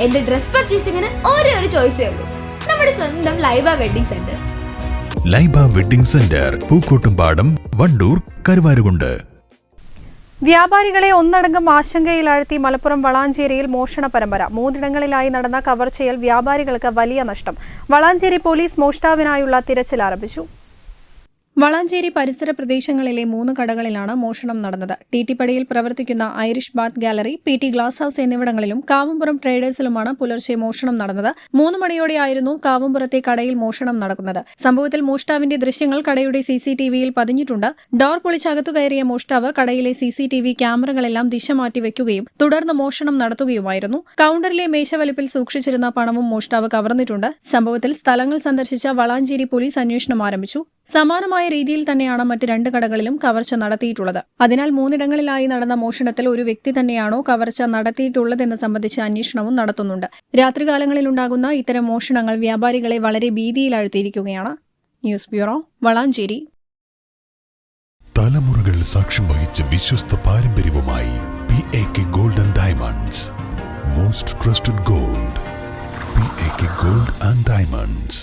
എന്റെ ഡ്രസ് പർച്ചേസിംഗിന് ഒരേ ഒരു ചോയ്സേ ഉള്ളൂ. നമ്മുടെ സ്വന്തം Laiba wedding centre. Laiba wedding centre Pookkottumpadam Wandoor Karuvarakundu. വ്യാപാരികളെ ഒന്നടങ്കം ആശങ്കയിലാഴ്ത്തി മലപ്പുറം വളാഞ്ചേരിയിൽ മോഷണ പരമ്പര. മൂന്നിടങ്ങളിലായി നടന്ന കവർച്ചയിൽ വ്യാപാരികൾക്ക് വലിയ നഷ്ടം. വളാഞ്ചേരി പോലീസ് മോഷ്ടാവിനായുള്ള തിരച്ചിൽ ആരംഭിച്ചു. വളാഞ്ചേരി പരിസര പ്രദേശങ്ങളിലെ മൂന്ന് കടകളിലാണ് മോഷണം നടന്നത്. ടിറ്റിപ്പടിയിൽ പ്രവർത്തിക്കുന്ന Irish bath gallery P T glass house എന്നിവിടങ്ങളിലും കാവുംപുറം ട്രേഡേഴ്സിലുമാണ് പുലർച്ചെ മോഷണം നടന്നത്. മൂന്ന് മണിയോടെയായിരുന്നു കാവുംപുറത്തെ കടയിൽ മോഷണം നടക്കുന്നത്. സംഭവത്തിൽ മോഷ്ടാവിന്റെ ദൃശ്യങ്ങൾ കടയുടെ സിസിടിവിയിൽ പതിഞ്ഞിട്ടുണ്ട്. ഡോർ പൊളിച്ചകത്തു കയറിയ മോഷ്ടാവ് കടയിലെ സിസിടിവി ക്യാമറകളെല്ലാം ദിശ മാറ്റിവെക്കുകയും തുടർന്ന് മോഷണം നടത്തുകയുമായിരുന്നു. കൌണ്ടറിലെ മേശവലിപ്പിൽ സൂക്ഷിച്ചിരുന്ന പണവും മോഷ്ടാവ് കവർന്നിട്ടുണ്ട്. സംഭവത്തിൽ സ്ഥലങ്ങൾ സന്ദർശിച്ച വളാഞ്ചേരി പോലീസ് അന്വേഷണം ആരംഭിച്ചു. സമാനമായ രീതിയിൽ തന്നെയാണ് മറ്റ് രണ്ട് കടകളിലും കവർച്ച നടത്തിയിട്ടുള്ളത്. അതിനാൽ മൂന്നിടങ്ങളിലായി നടന്ന മോഷണത്തിൽ ഒരു വ്യക്തി തന്നെയാണോ കവർച്ച നടത്തിയിട്ടുള്ളതെന്ന് സംബന്ധിച്ച് അന്വേഷണവും നടത്തുന്നുണ്ട്. രാത്രികാലങ്ങളിലുണ്ടാകുന്ന ഇത്തരം മോഷണങ്ങൾ വ്യാപാരികളെ വളരെ ഭീതിയിലാഴ്ത്തിയിരിക്കുകയാണ് ന്യൂസ് ബ്യൂറോ വളാഞ്ചേരി. തലമുറകൾ സാക്ഷ്യം വഹിച്ച വിശ്വസ്ത പാരമ്പര്യവുമായി P A K golden diamonds most trusted gold P A K gold and diamonds